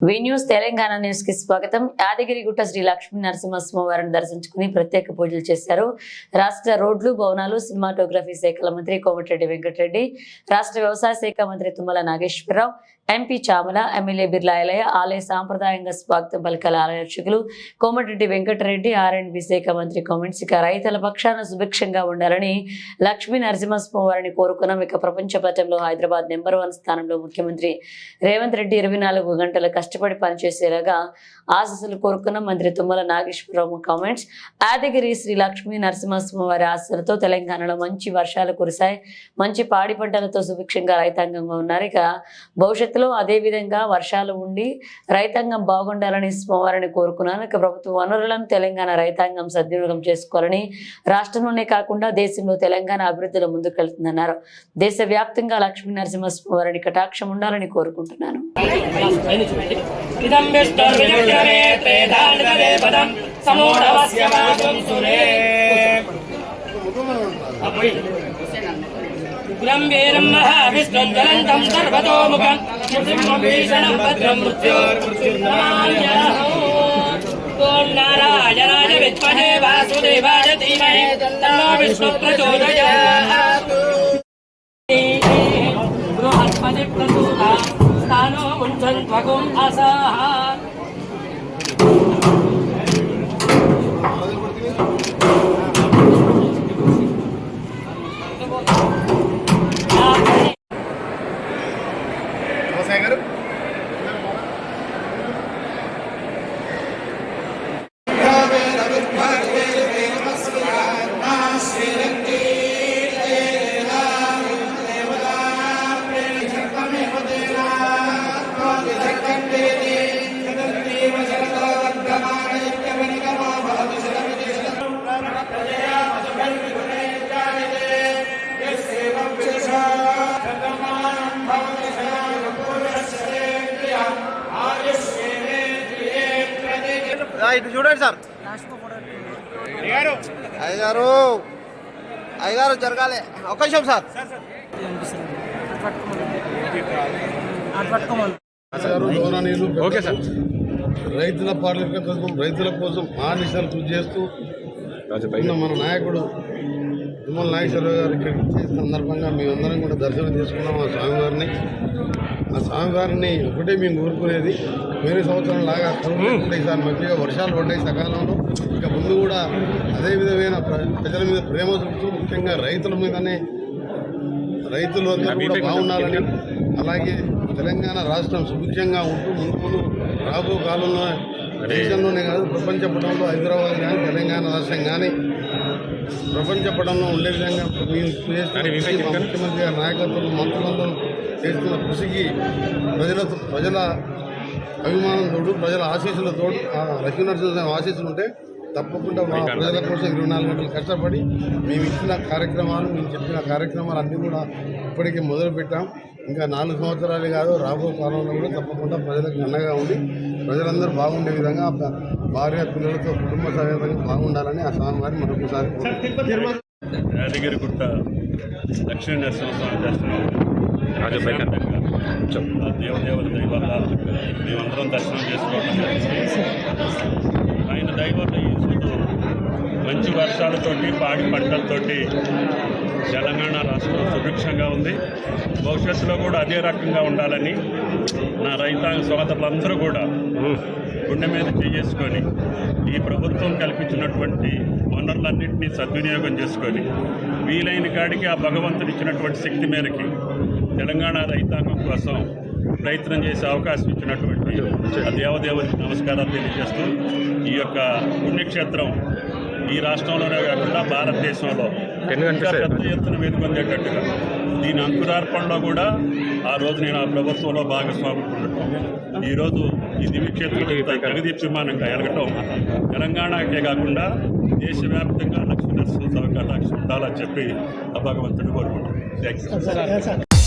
వి news Telangana న్యూస్కి స్వాగతం. యాదగిరిగుట్ట శ్రీ లక్ష్మీ నరసింహస్వామివారిని దర్శించుకుని ప్రత్యేక పూజలు చేశారు. రాష్ట్ర రోడ్లు భవనాలు సినిమాటోగ్రఫీ శాఖల మంత్రి కోమటిరెడ్డి వెంకటరెడ్డి రాష్ట్ర వ్యవసాయ శాఖ మంత్రి తుమ్మల నాగేశ్వరరావు ఎంపీ చామల ఎమ్మెల్యే బిర్లాయలయ ఆలయ సాంప్రదాయంగా స్వాగతం పలికల ఆలయ అర్చకులు Komatireddy Venkatreddy R and B శాఖ మంత్రి కామెంట్స్ ఇక రైతుల పక్షాన సుభిక్షంగా ఉండాలని లక్ష్మీ నరసింహస్వామివారిని కోరుకున్నాం. ఇక ప్రపంచ పటంలో హైదరాబాద్ నెంబర్ వన్ స్థానంలో ముఖ్యమంత్రి రేవంత్ రెడ్డి ఇరవై నాలుగు గంటలు కష్టపడి పనిచేసేలాగా ఆశీస్సులు కోరుకున్న మంత్రి తుమ్మల నాగేశ్వరరావు కామెంట్స్ యాదగిరి శ్రీ లక్ష్మీ నరసింహస్వామి వారి ఆశలతో తెలంగాణలో మంచి వర్షాలు కురిశాయి. మంచి పాడి పంటలతో సుభిక్షంగా రైతాంగంగా ఉన్నారు. ఇక భవిష్యత్తులో అదే విధంగా వర్షాలు ఉండి రైతాంగం బాగుండాలని స్వామివారిని కోరుకున్నాను. ఇక ప్రభుత్వ వనరులను తెలంగాణ రైతాంగం సద్వినియోగం చేసుకోవాలని రాష్ట్రంలోనే కాకుండా దేశంలో తెలంగాణ అభివృద్ధిలో ముందుకెళ్తుందన్నారు. దేశవ్యాప్తంగా లక్ష్మీ నరసింహస్వామి వారిని కటాక్షం ఉండాలని కోరుకుంటున్నాను. इदं विष्णुर्विजग्रमे त्रेधानगरे पदं समूढवस्य वागुं सुरे उग्रं वीरं महाविष्णुं ज्वलन्तं सर्वतोमुखं नृसिंहभीषणं भद्रं मृत्युर्नमाम्यहम् ॐ नारायणाय विद्महे वासुदेवाय धीमहि तन्नो विष्णुः प्रचोदयात् बृहस्पति प्रसूता स्थानो मुञ्चन् त्वगुम् असाः ఇటు చూడండి సార్. అయ్యగారు. అయ్యగారు. జరగాలి. ఒక్క నిమిషం సార్. Okay sir. రైతుల పాటల కోసం రైతుల కోసం ఆనిషాలు కృషి చేస్తూ మన నాయకుడు తుమ్మల నాగేశ్వరరావు గారు ఇక్కడికి వచ్చే సందర్భంగా మేమందరం కూడా దర్శనం చేసుకున్నాం ఆ స్వామివారిని. ఆ స్వామివారిని ఒకటే మేము కోరుకునేది వేరే సంవత్సరం లాగా కరువులు ఈసారి మంచిగా వర్షాలు పడ్డాయి సకాలంలో. ఇక ముందు కూడా అదే విధమైన ప్ర- ప్రజల మీద ప్రేమ చూపుతూ ముఖ్యంగా రైతుల మీదనే రైతులు అందరూ కూడా బాగుండాలని అలాగే తెలంగాణ రాష్ట్రం సుభిక్షంగా ఉంటూ ముందు ముందు రాబో కాలంలో దేశంలోనే కాదు ప్రపంచ పటంలో హైదరాబాద్ కానీ తెలంగాణ రాష్ట్రం కానీ ప్రపంచ పటంలో ఉండే విధంగా ముఖ్యమంత్రి గారి నాయకత్వంలో మంత్రులందరూ చేస్తున్న కృషికి ప్రజలతో ప్రజల అభిమానంతో ప్రజల ఆశీస్సులతో ఆ లక్ష్మీనరసింహ ఆశీస్సులు ఉంటే తప్పకుండా మా ప్రజల కోసం ఇరవై నాలుగు గంటలు కష్టపడి మేము ఇచ్చిన కార్యక్రమాలు మేము చెప్పిన కార్యక్రమాలు అన్నీ కూడా ఇప్పటికే మొదలు పెట్టాం. ఇంకా నాలుగు సంవత్సరాలే కాదు రాబో కాలంలో కూడా తప్పకుండా ప్రజలకు అండగా ఉండి ప్రజలందరూ బాగుండే విధంగా భార్య పిల్లలతో కుటుంబ సమేతంగా బాగుండాలని ఆ స్వామి వారిని మరొకసారి లక్ష్మీ నరసింహస్వామి దర్శనం దేవదేవుల దయ వల్ల మేమందరం దర్శనం చేసుకోవడం జరిగింది. ఆయన దయ ఈరోజు మంచి వర్షాలతోటి పాడి పంటలతోటి తెలంగాణ రాష్ట్రం సుభిక్షంగా ఉంది. భవిష్యత్తులో కూడా అదే రకంగా ఉండాలని నా రైతాంగ సోదరులందరూ కూడా గుండె మీద చేసుకొని ఈ ప్రభుత్వం కల్పించినటువంటి వనరులన్నింటినీ సద్వినియోగం చేసుకొని వీలైన కాడికి ఆ భగవంతుడు ఇచ్చినటువంటి శక్తి మేరకి తెలంగాణ రైతాంగం కోసం ప్రయత్నం చేసే అవకాశం ఇచ్చినటువంటి ఆ దేవదేవునికి నమస్కారాలు తెలియజేస్తూ ఈ యొక్క పుణ్యక్షేత్రం ఈ రాష్ట్రంలోనే కాకుండా భారతదేశంలో ఇంకా పెద్ద ఎత్తున వెలుగొందేటట్టుగా దీని అంకురార్పణలో కూడా ఆ రోజు నేను ఆ ప్రభుత్వంలో భాగస్వామి ఉండటం ఈరోజు ఈ దివ్యక్షేత్రం జగదీప్యమానంగా ఎలగటం తెలంగాణకే కాకుండా దేశవ్యాప్తంగా లక్ష్మీ నరసింహ కటాక్షం ఉండాలని చెప్పి ఆ భగవంతుడు కోరుకుంటున్నాను థ్యాంక్స్